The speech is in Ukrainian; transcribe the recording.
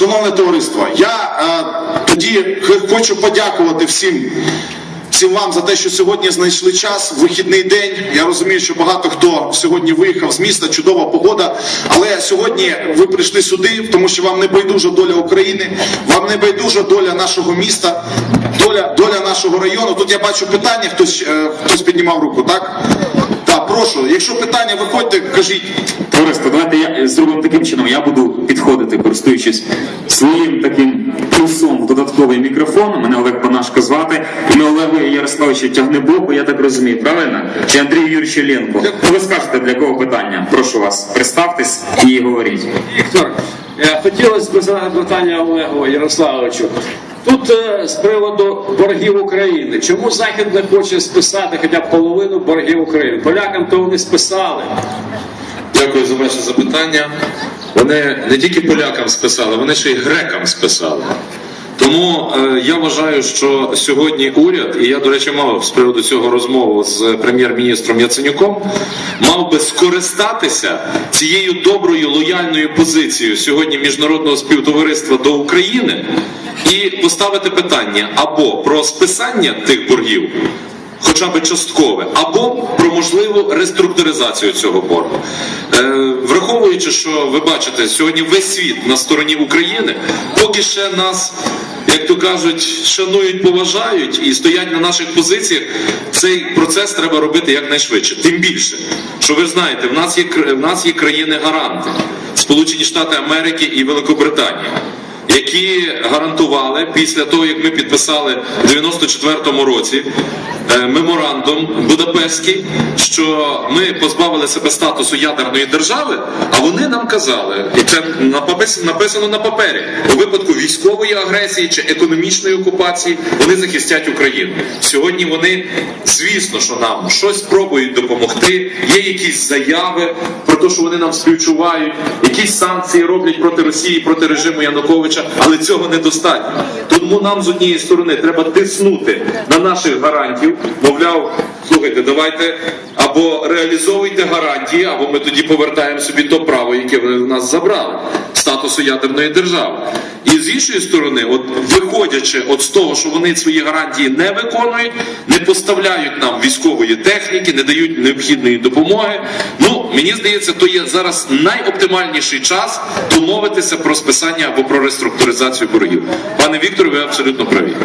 Шановне товариство, я е, тоді хочу подякувати всім. Всім вам за те, що сьогодні знайшли час, вихідний день. Я розумію, що багато хто сьогодні виїхав з міста, чудова погода. Але сьогодні ви прийшли сюди, тому що вам не байдужа доля України, вам не байдужа доля нашого міста, доля, доля нашого району. Тут я бачу питання, хтось, е, хтось піднімав руку, так? Так, прошу. Якщо питання, виходьте, кажіть. Товариство, давайте я зробимо таким чином. Я буду підходити, користуючись своїм таким плюсом в додатковий мікрофон. Мене Олег Панашко звати. І ми Олегу Ярославовичу Тягнебоку, я так розумію, правильно? Чи Андрію Юрійовичу Ленко? Ви скажете, для кого питання? Прошу вас, представтесь і говоріть. Віктор, е, хотілося б задати питання Олегу Ярославовичу. Тут е, з приводу боргів України. Чому Захід не хоче списати хоча б половину боргів України? Полякам то вони списали. Дякую за ваше запитання. Вони не тільки полякам списали, вони ще й грекам списали. Тому е, я вважаю, що сьогодні уряд, і я, до речі, мав з приводу цього розмову з прем'єр-міністром Яценюком, мав би скористатися цією доброю лояльною позицією сьогодні міжнародного співтовариства до України і поставити питання або про списання тих боргів, хоча б часткове, або про можливу реструктуризацію цього боргу. Е, враховуючи, що ви бачите, сьогодні весь світ на стороні України, поки ще нас. Як то кажуть, шанують, поважають і стоять на наших позиціях. Цей процес треба робити якнайшвидше. Тим більше, що ви ж знаєте, в нас є в нас є країни-гаранти, Сполучені Штати Америки і Великобританія які гарантували після того, як ми підписали в 94-му році меморандум Будапештський, що ми позбавили себе статусу ядерної держави, а вони нам казали, і це напис- написано на папері, у випадку військової агресії чи економічної окупації вони захистять Україну. Сьогодні вони, звісно, що нам щось спробують допомогти. Є якісь заяви про те, що вони нам співчувають, якісь санкції роблять проти Росії, проти режиму Януковича, але цього недостатньо. Тому нам з однієї сторони треба тиснути на наших гарантів, мовляв, слухайте, давайте або реалізовуйте гарантії, або ми тоді повертаємо собі то право, яке ви в нас забрали, статусу ядерної держави. І з іншої сторони, от виходячи от з того, що вони свої гарантії не виконують, не поставляють нам військової техніки, не дають необхідної допомоги. Ну мені здається, то є зараз найоптимальніший час домовитися про списання або про реструктуризацію боргів. Пане Вікторе, ви абсолютно праві.